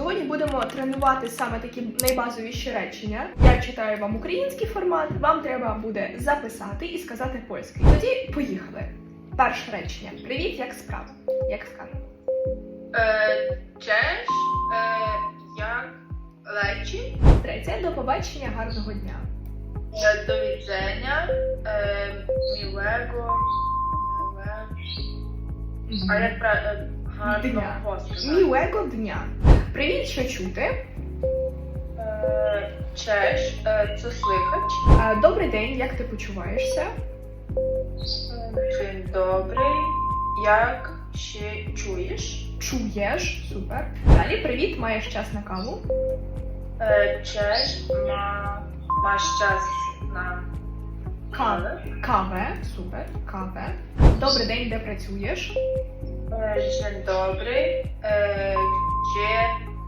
Сьогодні будемо тренувати саме такі найбазовіші речення. Я читаю вам український формат, вам треба буде записати і сказати польський. Тоді поїхали. Перше речення. Привіт, як справи? Як скажемо? Е, Cześć, е, як лечі, Третє до побачення, гарного дня. е, до відзення, е, мілего, міле- а як пра- Дня. Гарного? Мілего дня. Привіт, що чути? Е, Cześć, е, це слихач, Е, Добрий день, як ти почуваєшся? День добрий, як ще чуєш? Чуєш? Супер. Далі привіт, маєш час на каву. Cześć, ма, маєш час на Каве. Каве. Супер. Каве. Добрий день, де працюєш? Е, День добрий, е, де